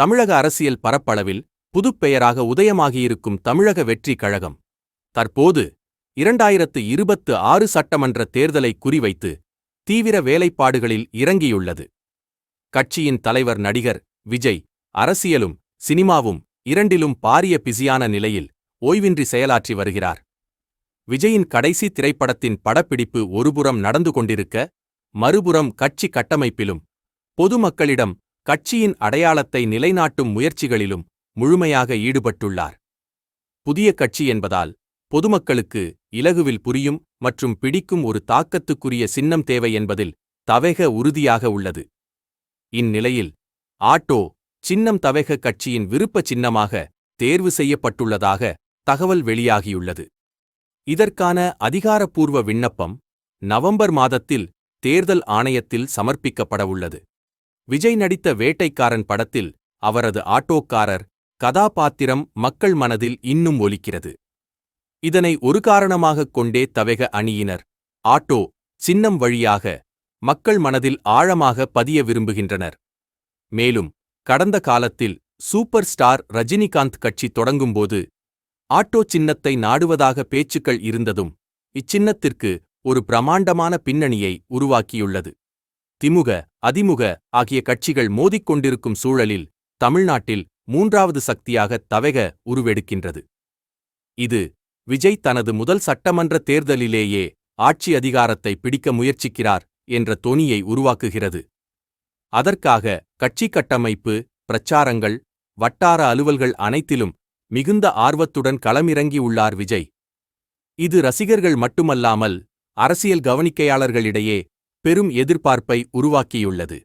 தமிழக அரசியல் பரப்பளவில் புதுப்பெயராக உதயமாகியிருக்கும் தமிழக வெற்றி கழகம். தற்போது இரண்டாயிரத்து இருபத்து ஆறு சட்டமன்ற தேர்தலை குறிவைத்து தீவிர வேலைப்பாடுகளில் இறங்கியுள்ளது. கட்சியின் தலைவர் நடிகர் விஜய் அரசியலும் சினிமாவும் இரண்டிலும் பாரிய பிஸியான நிலையில் ஓய்வின்றி செயலாற்றி வருகிறார். விஜயின் கடைசி திரைப்படத்தின் படப்பிடிப்பு ஒருபுறம் நடந்து கொண்டிருக்க மறுபுறம் கட்சி கட்டமைப்பிலும் பொதுமக்களிடம் கட்சியின் அடையாளத்தை நிலைநாட்டும் முயற்சிகளிலும் முழுமையாக ஈடுபட்டுள்ளார். புதிய கட்சி என்பதால் பொதுமக்களுக்கு இலகுவில் புரியும் மற்றும் பிடிக்கும் ஒரு தாக்கத்துக்குரிய சின்னம் தேவை என்பதில் தவேக உறுதியாக உள்ளது. இந்நிலையில் ஆட்டோ சின்னம் தவேக கட்சியின் விருப்ப சின்னமாக தேர்வு செய்யப்பட்டுள்ளதாக தகவல் வெளியாகியுள்ளது. இதற்கான அதிகாரப்பூர்வ விண்ணப்பம் நவம்பர் மாதத்தில் தேர்தல் ஆணையத்தில் சமர்ப்பிக்கப்படவுள்ளது. விஜய் நடித்த வேட்டைக்காரன் படத்தில் அவரது ஆட்டோக்காரர் கதாபாத்திரம் மக்கள் மனதில் இன்னும் ஒலிக்கிறது. இதனை ஒரு காரணமாகக் கொண்டே தவெக அணியினர் ஆட்டோ சின்னம் வழியாக மக்கள் மனதில் ஆழமாக பதிய விரும்புகின்றனர். மேலும் கடந்த காலத்தில் சூப்பர் ஸ்டார் ரஜினிகாந்த் கட்சி தொடங்கும்போது ஆட்டோ சின்னத்தை நாடுவதாக பேச்சுக்கள் இருந்ததும் இச்சின்னத்திற்கு ஒரு பிரமாண்டமான பின்னணியை உருவாக்கியுள்ளது. திமுக அதிமுக ஆகிய கட்சிகள் மோதிக்கொண்டிருக்கும் சூழலில் தமிழ்நாட்டில் மூன்றாவது சக்தியாக தவக உருவெடுக்கின்றது. இது விஜய் தனது முதல் சட்டமன்ற தேர்தலிலேயே ஆட்சி அதிகாரத்தை பிடிக்க முயற்சிக்கிறார் என்ற தொனியை உருவாக்குகிறது. அதற்காக கட்சி கட்டமைப்பு பிரச்சாரங்கள் வட்டார அலுவல்கள் அனைத்திலும் மிகுந்த ஆர்வத்துடன் களமிறங்கியுள்ளார் விஜய். இது ரசிகர்கள் மட்டுமல்லாமல் அரசியல் கவனிக்கையாளர்களிடையே பெரும் எதிர்பார்ப்பை உருவாக்கியுள்ளது.